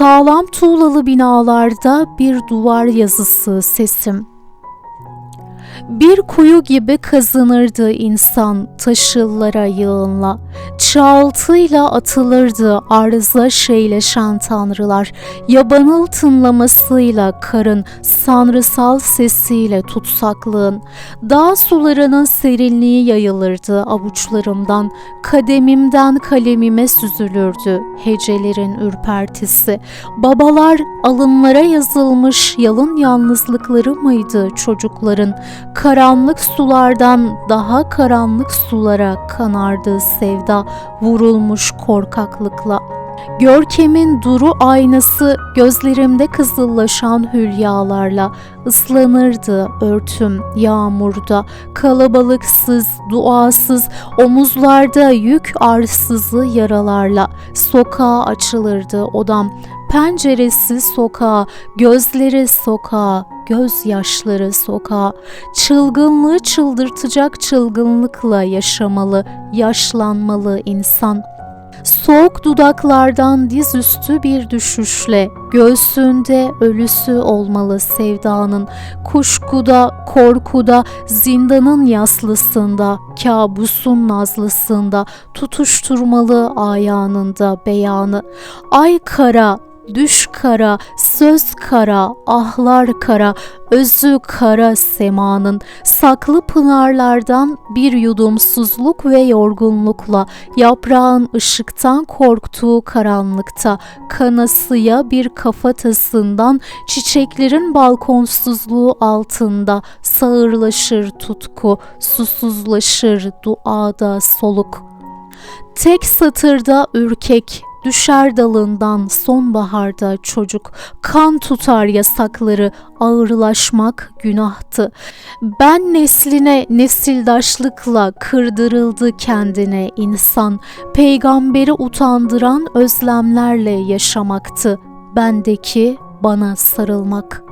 Sağlam tuğlalı binalarda bir duvar yazısı sesim. Bir kuyu gibi kazınırdı insan taşıllara yığınla. Çağıltıyla atılırdı arıza şeyleşen tanrılar. Yabanıl tınlamasıyla karın, sanrısal sesiyle tutsaklığın. Dağ sularının serinliği yayılırdı avuçlarımdan. Kademimden kalemime süzülürdü hecelerin ürpertisi. Babalar alınlara yazılmış yalın yalnızlıkları mıydı çocukların? Karanlık sulardan daha karanlık sulara kanardı sevda vurulmuş korkaklıkla. Görkemin duru aynası gözlerimde kızıllaşan hülyalarla ıslanırdı örtüm yağmurda kalabalıksız duasız omuzlarda yük arsızı yaralarla sokağa açılırdı odam penceresi sokağa gözleri sokağa gözyaşları sokağa çılgınlığı çıldırtacak çılgınlıkla yaşamalı yaşlanmalı insan. Soğuk dudaklardan dizüstü bir düşüşle göğsünde ölüsü olmalı sevdanın. Kuşkuda korkuda zindanın yaslısında kabusun nazlısında tutuşturmalı ayağında beyanı. Ay kara Düş kara, söz kara, ahlar kara, özü kara semanın, saklı pınarlardan bir yudumsuzluk ve yorgunlukla, yaprağın ışıktan korktuğu karanlıkta, kanasıya bir kafatasından, çiçeklerin balkonsuzluğu altında, sağırlaşır tutku, susuzlaşır duada soluk. Tek satırda ürkek, Düşer dalından sonbaharda çocuk, kan tutar yasakları, ağırlaşmak günahtı. Ben nesline nesildaşlıkla kırdırıldı kendine insan, peygamberi utandıran özlemlerle yaşamaktı. Bendeki bana sarılmak.''